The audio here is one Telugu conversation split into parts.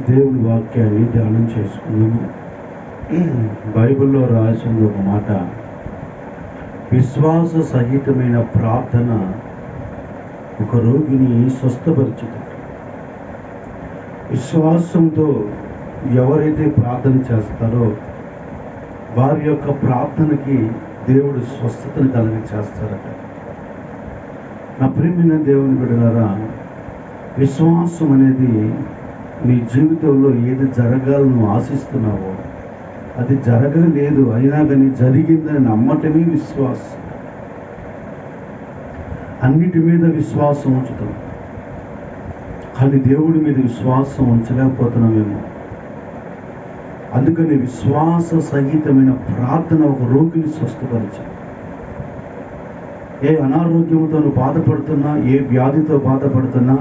దేవుని వాక్యాన్ని ధ్యానం చేసుకున్నాము. బైబిల్లో రాసిన ఒక మాట విశ్వాస సహితమైన ప్రార్థన ఒక రోగిని స్వస్థపరచుతుంది విశ్వాసంతో ఎవరైతే ప్రార్థన చేస్తారో వారి యొక్క ప్రార్థనకి దేవుడు స్వస్థతను కలిగి చేస్తారట నా ప్రేమైన దేవుని బిడ్డలారా విశ్వాసం అనేది నీ జీవితంలో ఏది జరగాలని ఆశిస్తున్నావో అది జరగలేదు అయినా కానీ జరిగిందని నమ్మటమే విశ్వాసం. అన్నిటి మీద విశ్వాసం ఉంచుతాం. కానీ దేవుడి మీద విశ్వాసం ఉంచలేకపోతున్నామేమో. అందుకని విశ్వాస సహితమైన ప్రార్థన ఒక రోగిని స్వస్థపరిచింది ఏ అనారోగ్యంతో బాధపడుతున్నా ఏ వ్యాధితో బాధపడుతున్నా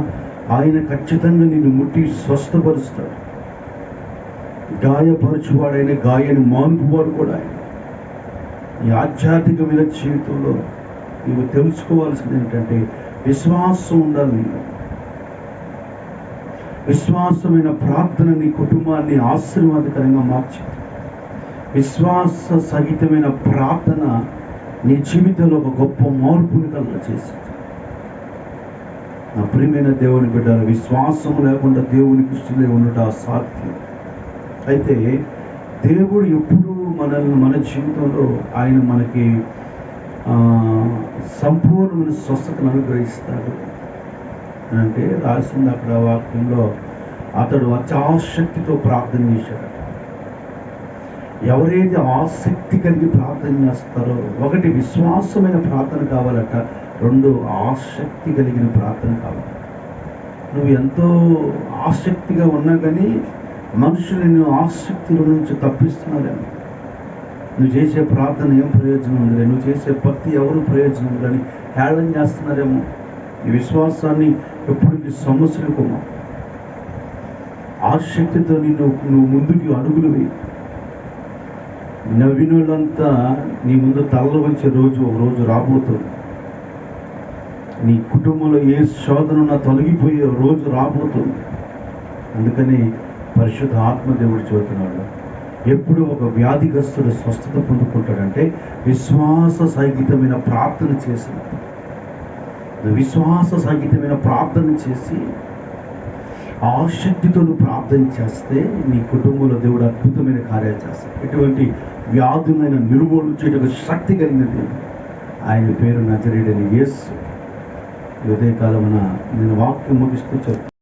ఆయన ఖచ్చితంగా నిన్ను ముట్టి స్వస్థపరుస్తాడు. గాయపరచువాడైన గాయని మాన్పువాడు కూడా ఆయన. ఈ ఆధ్యాత్మికమైన జీవితంలో నీవు తెలుసుకోవాల్సింది ఏంటంటే విశ్వాసం ఉండాలి విశ్వాసమైన ప్రార్థన నీ కుటుంబాన్ని ఆశీర్వాదకరంగా మార్చింది విశ్వాస సహితమైన ప్రార్థన నీ జీవితంలో ఒక గొప్ప మార్పుని కలుగ చేసింది నా ప్రియమైన దేవుని బిడ్డ విశ్వాసం లేకుండా దేవుని ఇష్టమే ఉండట అసాధ్యం అయితే దేవుడు ఎప్పుడు మనల్ని మన జీవితంలో ఆయన మనకి సంపూర్ణమైన స్వస్థతను అనుగ్రహిస్తాడు. అంటే రాసింది అక్కడ వాక్యంలో అతడు అత్యాశక్తితో ప్రార్థన చేశాడు. ఎవరైతే ఆసక్తి కలిగి ప్రార్థన చేస్తారో ఒకటి విశ్వాసమైన ప్రార్థన కావాలట రెండు ఆసక్తి కలిగిన ప్రార్థన కావాలి. నువ్వు ఎంతో ఆసక్తిగా ఉన్నా కానీ మనుషులు నిన్ను ఆసక్తిలో నుంచి తప్పిస్తున్నారేమో నువ్వు చేసే ప్రార్థన ఏం ప్రయోజనం ఉందిలే నువ్వు చేసే భక్తి ఎవరు ప్రయోజనం ఉందని హేళన చేస్తున్నారేమో. ఈ విశ్వాసాన్ని ఎప్పటికీ సమస్యలకు ఆసక్తితో నిన్ను నువ్వు ముందుకు అడుగులు వేయి. నవ్వినోళ్ళంతా నీ ముందు తలలు వచ్చే రోజు ఒక రోజు రాబోతుంది నీ కుటుంబంలో ఏ శోధన తొలగిపోయే రోజు రాబోతుంది. అందుకని పరిశుద్ధ ఆత్మదేవుడు చెబుతున్నాడు ఎప్పుడు ఒక వ్యాధిగ్రస్తుడు స్వస్థత పొందుకుంటాడంటే విశ్వాస సహితమైన ప్రార్థన చేసిన విశ్వాస సహితమైన ప్రార్థన చేసి ఆసక్తితో నువ్వు ప్రార్థన చేస్తే నీ కుటుంబంలో దేవుడు అద్భుతమైన కార్యాలు చేస్తాడు. ఎటువంటి వ్యాధులైన నిర్మూలన చేయటకు శక్తి కలిగినది ఆయన పేరు నజరేడని ఎస్ ఉదయకాలమున నేను వాక్యం ముగిస్తూ చెప్తాను.